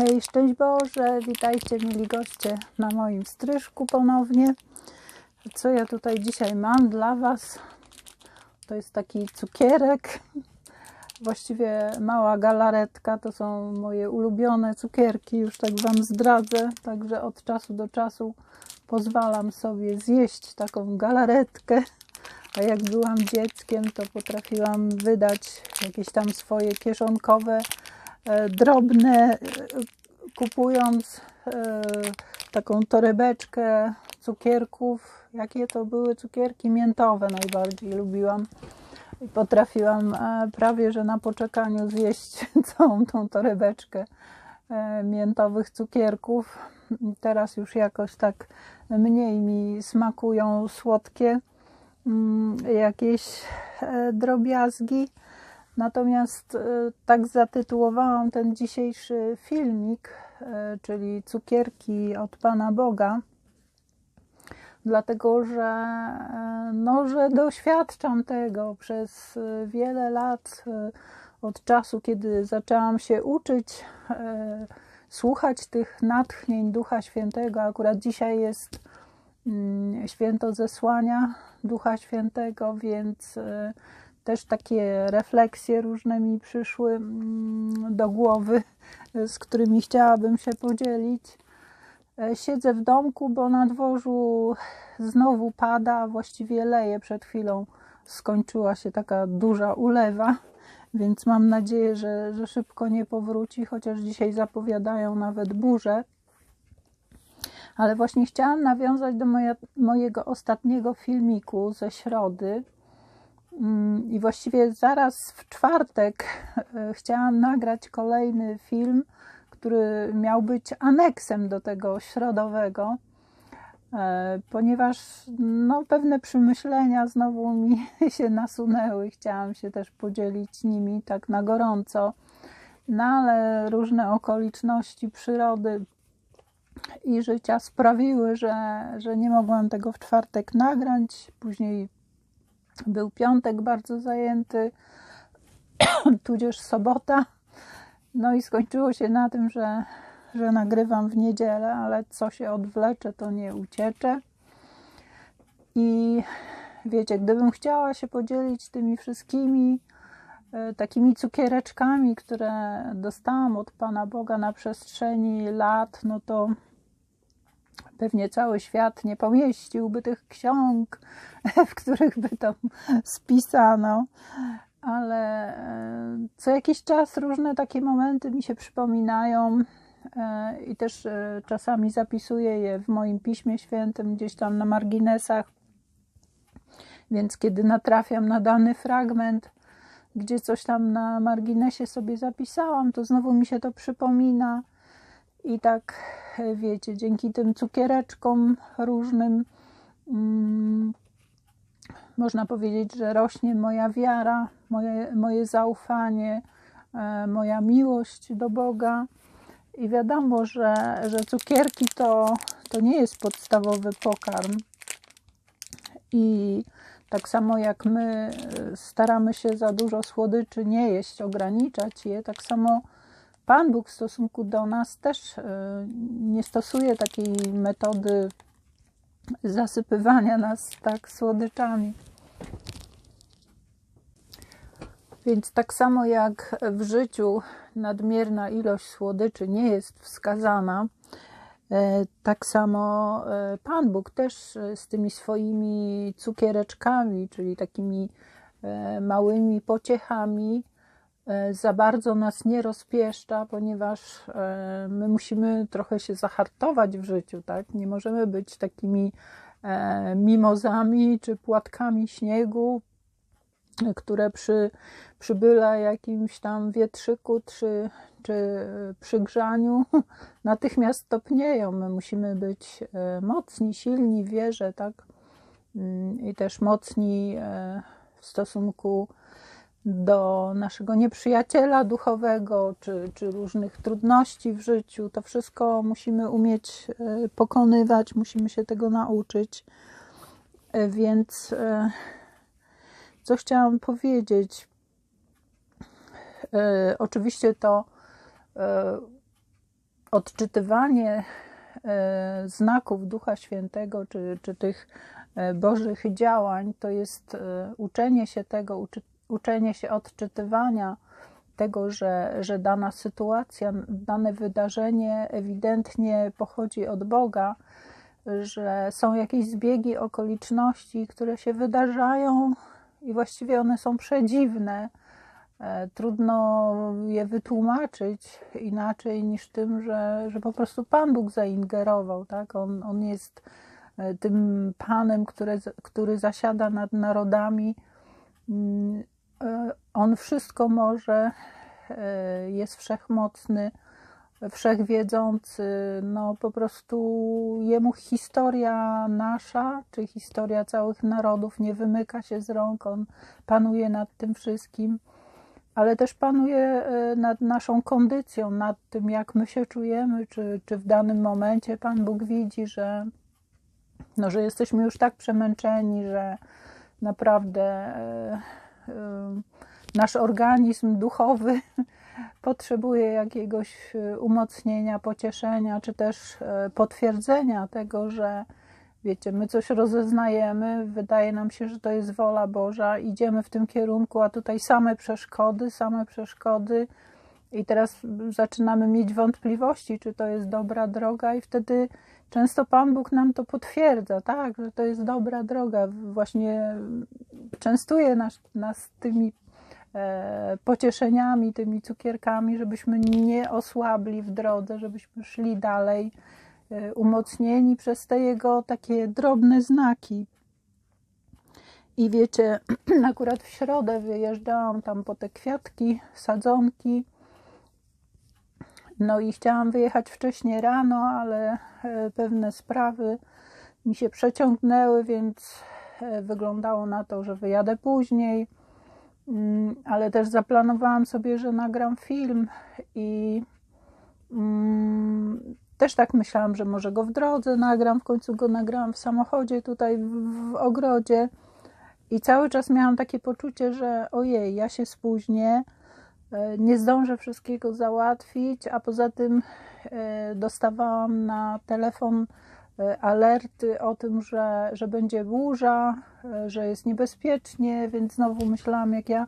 Hej, szczęść Boże, witajcie mili goście na moim stryżku ponownie. Co ja tutaj dzisiaj mam dla Was? To jest taki cukierek, właściwie mała galaretka. To są moje ulubione cukierki, już tak Wam zdradzę. Także od czasu do czasu pozwalam sobie zjeść taką galaretkę. A jak byłam dzieckiem, to potrafiłam wydać jakieś tam swoje kieszonkowe drobne, e, kupując e, taką torebeczkę cukierków. Jakie to były cukierki? Miętowe najbardziej lubiłam. I potrafiłam prawie, że na poczekaniu zjeść całą tą torebeczkę miętowych cukierków. Teraz już jakoś tak mniej mi smakują słodkie mm, jakieś drobiazgi Natomiast e, tak zatytułowałam ten dzisiejszy filmik, e, czyli cukierki od Pana Boga, dlatego że, e, no, że doświadczam tego przez wiele lat, od czasu, kiedy zaczęłam się uczyć, słuchać tych natchnień Ducha Świętego. Akurat dzisiaj jest mm, święto zesłania Ducha Świętego, więc też takie refleksje różne mi przyszły mm, do głowy, z którymi chciałabym się podzielić. E, siedzę w domku, bo na dworzu znowu pada, właściwie leje. Przed chwilą skończyła się taka duża ulewa, więc mam nadzieję, że, że szybko nie powróci, chociaż dzisiaj zapowiadają nawet burze. Ale właśnie chciałam nawiązać do moja, mojego ostatniego filmiku ze środy, I właściwie zaraz w czwartek e, chciałam nagrać kolejny film, który miał być aneksem do tego środowego, e, ponieważ no, pewne przemyślenia znowu mi się nasunęły. Chciałam się też podzielić nimi tak na gorąco, no ale różne okoliczności przyrody i życia sprawiły, że, że nie mogłam tego w czwartek nagrać. Później był piątek bardzo zajęty, tudzież sobota. No i skończyło się na tym, że, że nagrywam w niedzielę, ale co się odwlecze, to nie ucieczę. I wiecie, gdybym chciała się podzielić tymi wszystkimi e, takimi cukiereczkami, które dostałam od Pana Boga na przestrzeni lat, no to pewnie cały świat nie pomieściłby tych ksiąg, w których by to spisano, ale e, co jakiś czas różne takie momenty mi się przypominają e, i też e, czasami zapisuję je w moim piśmie świętym gdzieś tam na marginesach. Więc kiedy natrafiam na dany fragment, gdzie coś tam na marginesie sobie zapisałam, to znowu mi się to przypomina i tak, wiecie, dzięki tym cukiereczkom różnym, mm, można powiedzieć, że rośnie moja wiara, moje, moje zaufanie, e, moja miłość do Boga. I wiadomo, że, że cukierki to, to nie jest podstawowy pokarm. I tak samo jak my e, staramy się za dużo słodyczy nie jeść, ograniczać je, tak samo Pan Bóg w stosunku do nas też e, nie stosuje takiej metody zasypywania nas tak słodyczami. Więc tak samo jak w życiu nadmierna ilość słodyczy nie jest wskazana, e, tak samo e, Pan Bóg też z tymi swoimi cukiereczkami, czyli takimi małymi pociechami, za bardzo nas nie rozpieszcza, ponieważ e, my musimy trochę się zahartować w życiu, tak? Nie możemy być takimi e, mimozami czy płatkami śniegu, które przy, przy byle jakimś tam wietrzyku czy, czy przygrzaniu natychmiast topnieją. My musimy być mocni, silni w wierze, tak? Mm, I też mocni w stosunku do naszego nieprzyjaciela duchowego, czy, czy różnych trudności w życiu. To wszystko musimy umieć e, pokonywać, musimy się tego nauczyć. E, więc e, co chciałam powiedzieć? Oczywiście to odczytywanie znaków Ducha Świętego, czy, czy tych Bożych działań, to jest uczenie się tego, uczenie się odczytywania tego, że, że dana sytuacja, dane wydarzenie ewidentnie pochodzi od Boga, że są jakieś zbiegi okoliczności, które się wydarzają i właściwie one są przedziwne. E, trudno je wytłumaczyć inaczej niż tym, że, że po prostu Pan Bóg zaingerował. Tak? On, on jest e, tym Panem, który, który zasiada nad narodami. E, on wszystko może, jest wszechmocny wszechwiedzący, no po prostu jemu historia nasza, czy historia całych narodów nie wymyka się z rąk, on panuje nad tym wszystkim, ale też panuje e, nad naszą kondycją, nad tym, jak my się czujemy, czy, czy w danym momencie Pan Bóg widzi, że, no, że jesteśmy już tak przemęczeni, że naprawdę e, e, nasz organizm duchowy potrzebuje jakiegoś e, umocnienia, pocieszenia, czy też e, potwierdzenia tego, że wiecie, my coś rozeznajemy, wydaje nam się, że to jest wola Boża, idziemy w tym kierunku, a tutaj same przeszkody, same przeszkody. I teraz zaczynamy mieć wątpliwości, czy to jest dobra droga, i wtedy często Pan Bóg nam to potwierdza, tak, że to jest dobra droga. Właśnie częstuje nas, nas tymi E, pocieszeniami, tymi cukierkami, żebyśmy nie osłabli w drodze, żebyśmy szli dalej, e, umocnieni przez te jego takie drobne znaki. I wiecie, akurat w środę wyjeżdżałam tam po te kwiatki, sadzonki. No i chciałam wyjechać wcześniej rano, ale e, pewne sprawy mi się przeciągnęły, więc wyglądało na to, że wyjadę później. Mm, ale też zaplanowałam sobie, że nagram film i mm, też tak myślałam, że może go w drodze nagram, w końcu go nagrałam w samochodzie tutaj w, ogrodzie i cały czas miałam takie poczucie, że ojej, ja się spóźnię, e, nie zdążę wszystkiego załatwić, a poza tym e, dostawałam na telefon E, alerty o tym, że, że będzie burza, e, że jest niebezpiecznie, więc znowu myślałam, jak ja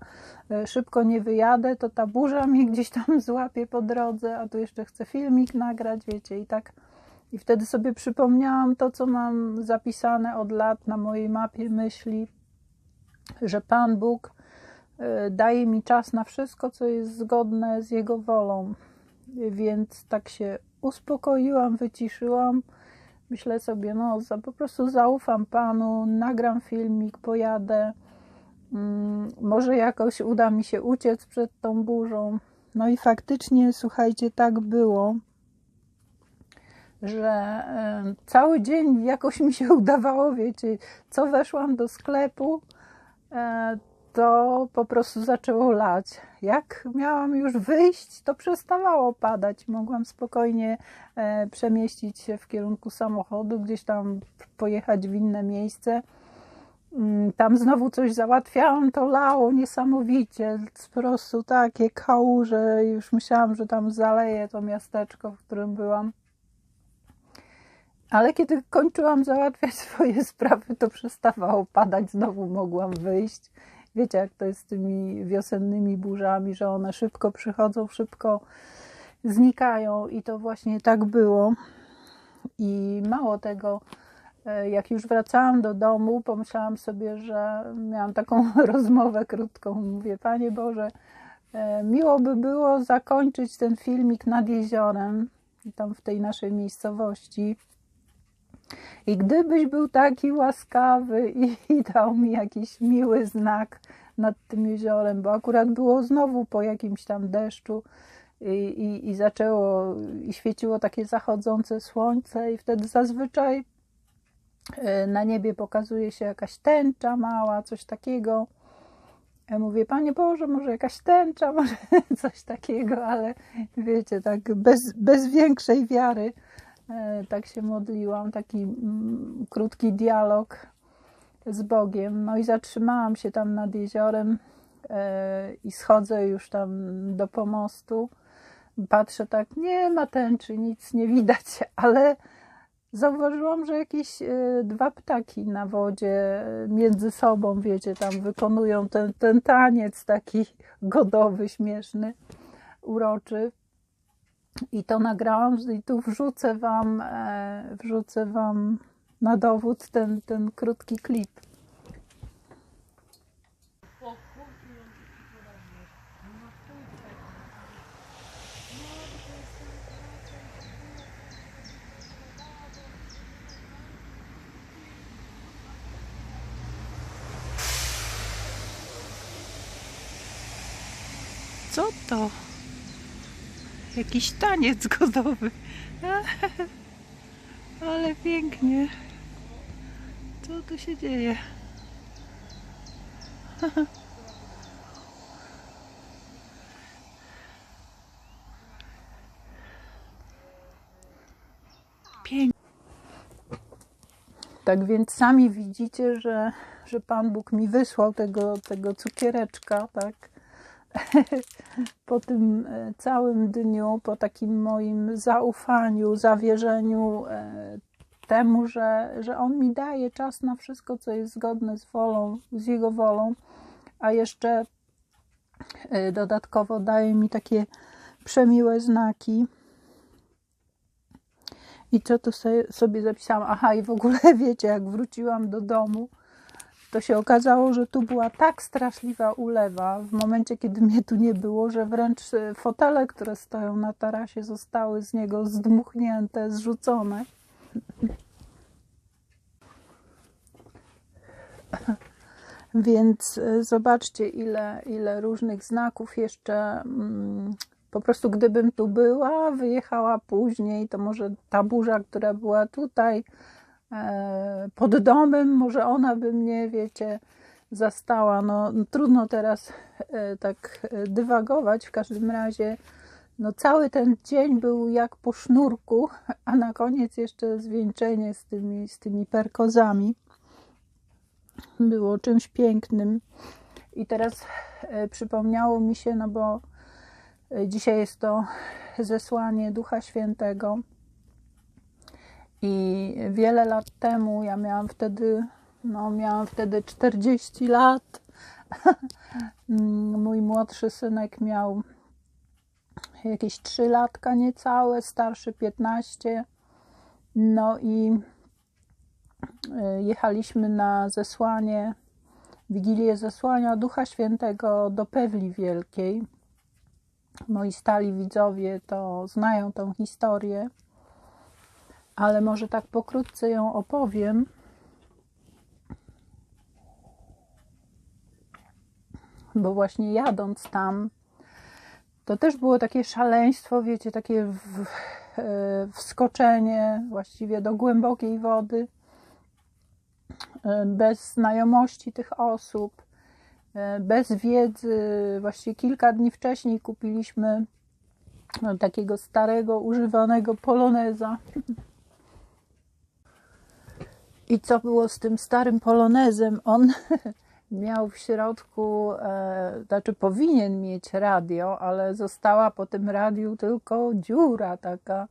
e, szybko nie wyjadę, to ta burza mnie gdzieś tam złapie po drodze, a tu jeszcze chcę filmik nagrać, wiecie, i tak. I wtedy sobie przypomniałam to, co mam zapisane od lat na mojej mapie myśli, że Pan Bóg daje mi czas na wszystko, co jest zgodne z Jego wolą. Więc tak się uspokoiłam, wyciszyłam myślę sobie, no za, po prostu zaufam Panu, nagram filmik, pojadę, hmm, może jakoś uda mi się uciec przed tą burzą. No i faktycznie, słuchajcie, tak było, że cały dzień jakoś mi się udawało, wiecie, co weszłam do sklepu, y, to po prostu zaczęło lać. Jak miałam już wyjść, to przestawało padać. Mogłam spokojnie e, przemieścić się w kierunku samochodu, gdzieś tam pojechać w inne miejsce. Mm, tam znowu coś załatwiałam, to lało niesamowicie. Po prostu takie kałuże, już myślałam, że tam zaleję to miasteczko, w którym byłam. Ale kiedy kończyłam załatwiać swoje sprawy, to przestawało padać, znowu mogłam wyjść wiecie, jak to jest z tymi wiosennymi burzami, że one szybko przychodzą, szybko znikają i to właśnie tak było. I mało tego, e, jak już wracałam do domu, pomyślałam sobie, że miałam taką rozmowę krótką. Mówię, Panie Boże, e, miło by było zakończyć ten filmik nad jeziorem, tam w tej naszej miejscowości. I gdybyś był taki łaskawy i, i dał mi jakiś miły znak nad tym jeziorem, bo akurat było znowu po jakimś tam deszczu i, i, i zaczęło, i świeciło takie zachodzące słońce, i wtedy zazwyczaj e, na niebie pokazuje się jakaś tęcza mała, coś takiego. Ja mówię, Panie Boże, może jakaś tęcza, może coś takiego, ale wiecie, tak bez, bez większej wiary tak się modliłam, taki mm, krótki dialog z Bogiem. No i zatrzymałam się tam nad jeziorem e, i schodzę już tam do pomostu. patrzę tak, nie ma tęczy, nic nie widać, ale zauważyłam, że jakieś e, dwa ptaki na wodzie między sobą, wiecie, tam wykonują ten, ten taniec taki godowy, śmieszny, uroczy. I to nagrałam i tu wrzucę wam, e, wrzucę wam na dowód ten, ten krótki klip. Co to? Jakiś taniec godowy. Ale pięknie. Co tu się dzieje? Pięknie. Tak więc sami widzicie, że, że Pan Bóg mi wysłał tego, tego cukiereczka, tak? po tym e, całym dniu, po takim moim zaufaniu, zawierzeniu e, temu, że, że On mi daje czas na wszystko, co jest zgodne z wolą, z Jego wolą, a jeszcze e, dodatkowo daje mi takie przemiłe znaki. I co tu sobie zapisałam? Aha, i w ogóle wiecie, jak wróciłam do domu, to się okazało, że tu była tak straszliwa ulewa w momencie, kiedy mnie tu nie było, że wręcz e, fotele, które stoją na tarasie, zostały z niego zdmuchnięte, zrzucone. Więc e, zobaczcie, ile, ile różnych znaków jeszcze. Mm, po prostu, gdybym tu była, wyjechała później, to może ta burza, która była tutaj, pod domem, może ona by mnie, wiecie, zastała. No, trudno teraz e, tak e, dywagować. W każdym razie, no, cały ten dzień był jak po sznurku, a na koniec jeszcze zwieńczenie z tymi, z tymi perkozami było czymś pięknym. I teraz przypomniało mi się, no bo dzisiaj jest to zesłanie Ducha Świętego i wiele lat temu, ja miałam wtedy, no miałam wtedy 40 lat. Mój młodszy synek miał jakieś 3 latka niecałe, starszy 15. No i e, jechaliśmy na zesłanie, Wigilię zesłania Ducha Świętego do Pewli Wielkiej. Moi stali widzowie to znają tą historię ale może tak pokrótce ją opowiem. Bo właśnie jadąc tam, to też było takie szaleństwo, wiecie, takie w, e, wskoczenie właściwie do głębokiej wody, e, bez znajomości tych osób, e, bez wiedzy. Właściwie kilka dni wcześniej kupiliśmy no, takiego starego, używanego poloneza I co było z tym starym polonezem? On miał w środku, e, znaczy powinien mieć radio, ale została po tym radiu tylko dziura taka.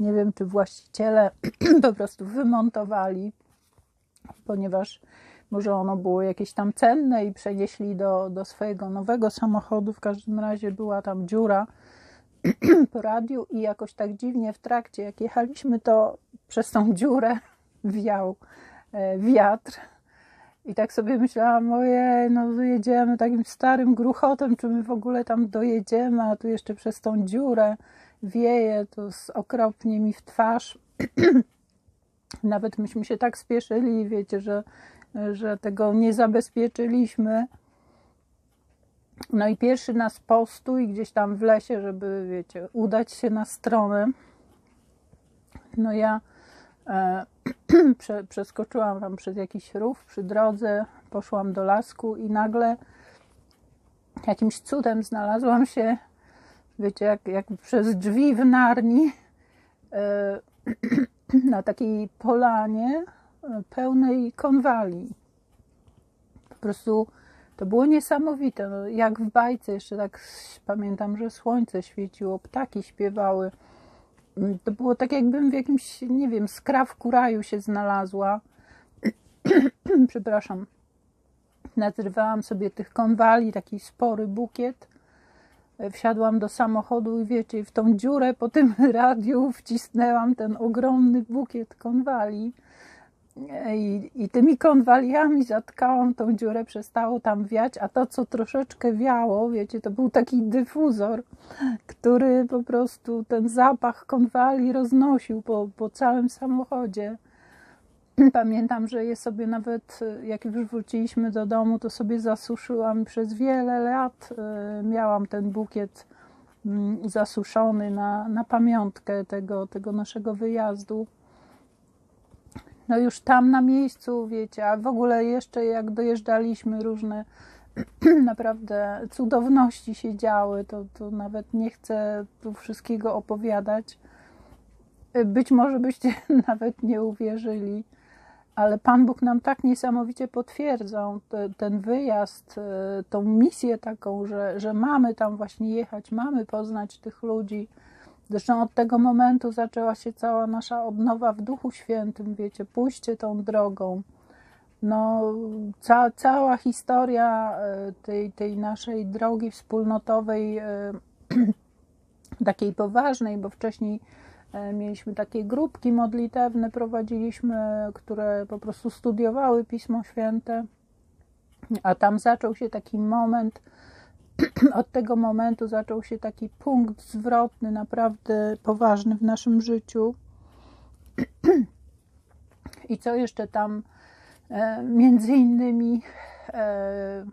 Nie wiem, czy właściciele po prostu wymontowali, ponieważ może ono było jakieś tam cenne i przenieśli do, do swojego nowego samochodu. W każdym razie była tam dziura po radiu i jakoś tak dziwnie w trakcie, jak jechaliśmy, to przez tą dziurę wiał e, wiatr. I tak sobie myślałam, ojej, no jedziemy takim starym gruchotem, czy my w ogóle tam dojedziemy, a tu jeszcze przez tą dziurę wieje, to okropnie mi w twarz. Nawet myśmy się tak spieszyli, wiecie, że, że tego nie zabezpieczyliśmy. No i pierwszy nas postój gdzieś tam w lesie, żeby, wiecie, udać się na stronę. No ja e, Prze, przeskoczyłam tam przez jakiś rów przy drodze, poszłam do lasku i nagle jakimś cudem znalazłam się, wiecie, jak, jak przez drzwi w Narni e, na takiej polanie e, pełnej konwali. Po prostu To było niesamowite, no, jak w bajce, jeszcze tak pamiętam, że słońce świeciło, ptaki śpiewały. To było tak, jakbym w jakimś, nie wiem, skrawku raju się znalazła. Przepraszam. Nazrywałam sobie tych konwali, taki spory bukiet. Wsiadłam do samochodu i wiecie, w tą dziurę po tym radiu wcisnęłam ten ogromny bukiet konwali i, i tymi konwaliami zatkałam tą dziurę, przestało tam wiać, a to, co troszeczkę wiało, wiecie, to był taki dyfuzor, który po prostu ten zapach konwali roznosił po, po całym samochodzie. Pamiętam, że je sobie nawet, jak już wróciliśmy do domu, to sobie zasuszyłam. Przez wiele lat e, miałam ten bukiet mm, zasuszony na, na pamiątkę tego, tego naszego wyjazdu no już tam na miejscu, wiecie, a w ogóle jeszcze jak dojeżdżaliśmy różne naprawdę cudowności się działy, to, to nawet nie chcę tu wszystkiego opowiadać. Być może byście nawet nie uwierzyli, ale Pan Bóg nam tak niesamowicie potwierdzał te, ten wyjazd, e, tą misję taką, że, że mamy tam właśnie jechać, mamy poznać tych ludzi, Zresztą od tego momentu zaczęła się cała nasza odnowa w Duchu Świętym, wiecie, pójście tą drogą. No, ca, cała historia e, tej, tej naszej drogi wspólnotowej, e, takiej poważnej, bo wcześniej e, mieliśmy takie grupki modlitewne, prowadziliśmy, które po prostu studiowały Pismo Święte, a tam zaczął się taki moment, od tego momentu zaczął się taki punkt zwrotny, naprawdę poważny w naszym życiu. I co jeszcze tam e, między innymi, e,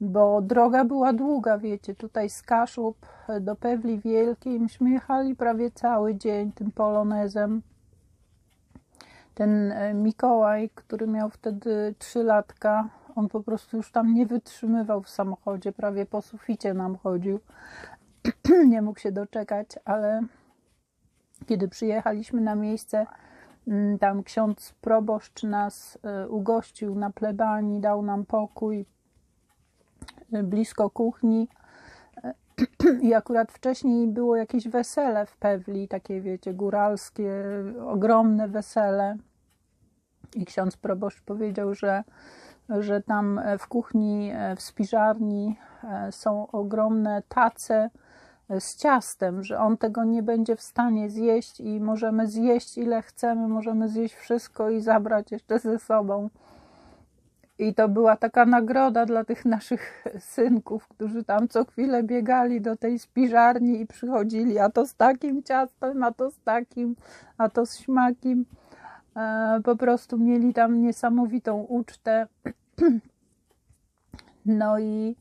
bo droga była długa, wiecie, tutaj z Kaszub do Pewli Wielkiej, myśmy jechali prawie cały dzień tym polonezem. Ten e, Mikołaj, który miał wtedy trzy latka, on po prostu już tam nie wytrzymywał w samochodzie, prawie po suficie nam chodził. nie mógł się doczekać, ale kiedy przyjechaliśmy na miejsce, mm, tam ksiądz proboszcz nas e, ugościł na plebanii, dał nam pokój e, blisko kuchni. I akurat wcześniej było jakieś wesele w Pewli, takie wiecie, góralskie, ogromne wesele. I ksiądz proboszcz powiedział, że że tam e, w kuchni, e, w spiżarni e, są ogromne tace z ciastem, że on tego nie będzie w stanie zjeść i możemy zjeść ile chcemy, możemy zjeść wszystko i zabrać jeszcze ze sobą. I to była taka nagroda dla tych naszych synków, którzy tam co chwilę biegali do tej spiżarni i przychodzili, a to z takim ciastem, a to z takim, a to z śmakiem. E, po prostu mieli tam niesamowitą ucztę. No i,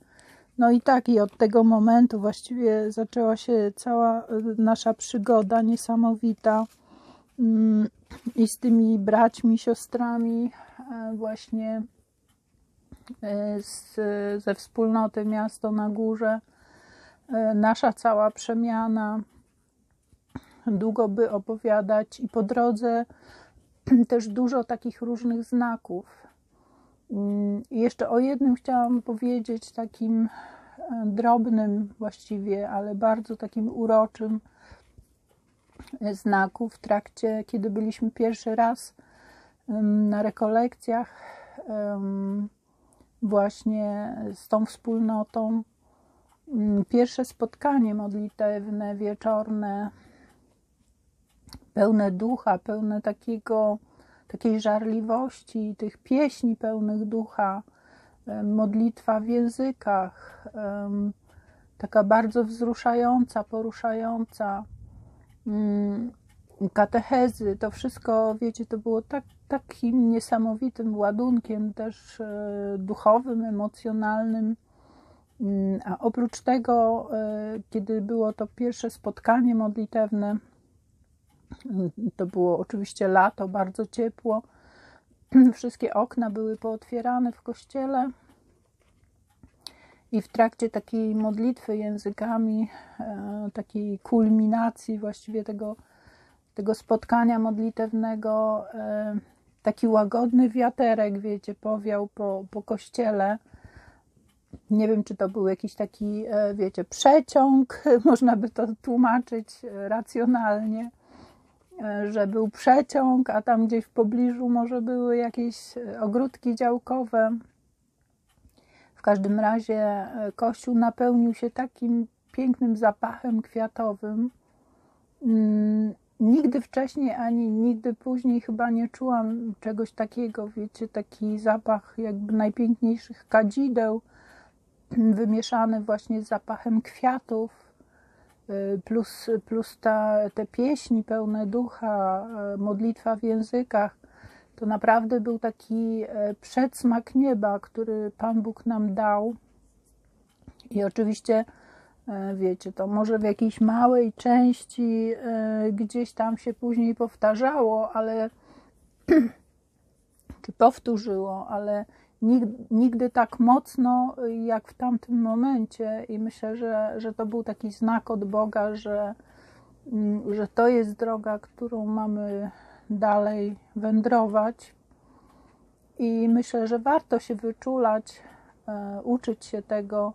no i tak, i od tego momentu właściwie zaczęła się cała e, nasza przygoda niesamowita. Mm, I z tymi braćmi, siostrami, e, właśnie z, ze wspólnoty Miasto na Górze. Nasza cała przemiana. Długo by opowiadać, i po drodze też dużo takich różnych znaków. Mm, I jeszcze o jednym chciałam powiedzieć, takim e, drobnym właściwie, ale bardzo takim uroczym e, znaku w trakcie, kiedy byliśmy pierwszy raz na rekolekcjach właśnie z tą wspólnotą. Mm, pierwsze spotkanie modlitewne, wieczorne, pełne ducha, pełne takiego, takiej żarliwości, tych pieśni pełnych ducha, modlitwa w językach, taka bardzo wzruszająca, poruszająca, mm, katechezy, to wszystko, wiecie, to było tak, takim niesamowitym ładunkiem też e, duchowym, emocjonalnym. Mm, a oprócz tego, e, kiedy było to pierwsze spotkanie modlitewne, to było oczywiście lato, bardzo ciepło. Wszystkie okna były pootwierane w kościele. I w trakcie takiej modlitwy językami, e, takiej kulminacji właściwie tego, tego spotkania modlitewnego, e, taki łagodny wiaterek, wiecie, powiał po, po kościele. Nie wiem, czy to był jakiś taki, e, wiecie, przeciąg, można by to tłumaczyć racjonalnie, że był przeciąg, a tam gdzieś w pobliżu może były jakieś ogródki działkowe. W każdym razie kościół napełnił się takim pięknym zapachem kwiatowym. Mm, nigdy wcześniej ani nigdy później chyba nie czułam czegoś takiego, wiecie, taki zapach jakby najpiękniejszych kadzideł wymieszany właśnie z zapachem kwiatów, plus, plus ta, te pieśni pełne ducha, y, modlitwa w językach. To naprawdę był taki y, przedsmak nieba, który Pan Bóg nam dał. I oczywiście, wiecie, to może w jakiejś małej części gdzieś tam się później powtarzało, ale czy powtórzyło, ale nigdy tak mocno jak w tamtym momencie i myślę, że, że to był taki znak od Boga, że, mm, że to jest droga, którą mamy dalej wędrować. I myślę, że warto się wyczulać, e, uczyć się tego,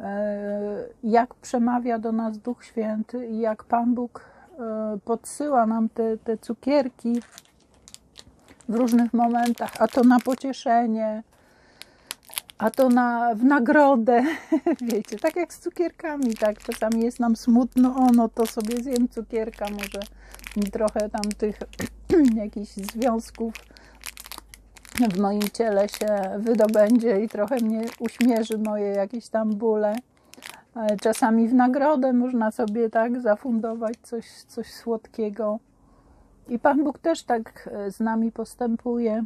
e, jak przemawia do nas Duch Święty i jak Pan Bóg e, podsyła nam te, te cukierki w różnych momentach, a to na pocieszenie, a to na, w nagrodę, wiecie, tak jak z cukierkami, tak, czasami jest nam smutno, o no to sobie zjem cukierka, może trochę tam tych jakichś związków w moim ciele się wydobędzie i trochę mnie uśmierzy moje jakieś tam bóle. Czasami w nagrodę można sobie tak zafundować coś, coś słodkiego. I Pan Bóg też tak z nami postępuje.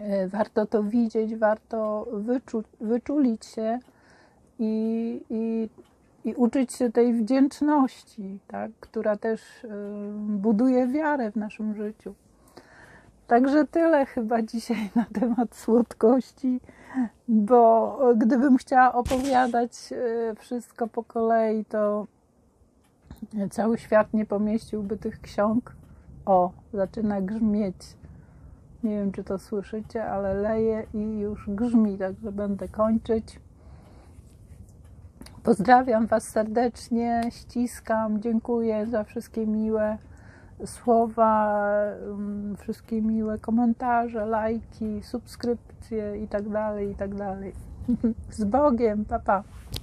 E, warto to widzieć, warto wyczu, wyczulić się i, i, i uczyć się tej wdzięczności, tak, która też e, buduje wiarę w naszym życiu. Także tyle chyba dzisiaj na temat słodkości, bo gdybym chciała opowiadać e, wszystko po kolei, to cały świat nie pomieściłby tych ksiąg. O, zaczyna grzmieć. Nie wiem, czy to słyszycie, ale leje i już grzmi, także będę kończyć. Pozdrawiam Was serdecznie, ściskam, dziękuję za wszystkie miłe słowa, mm, wszystkie miłe komentarze, lajki, subskrypcje i tak dalej, i tak. Z Bogiem, papa. Pa.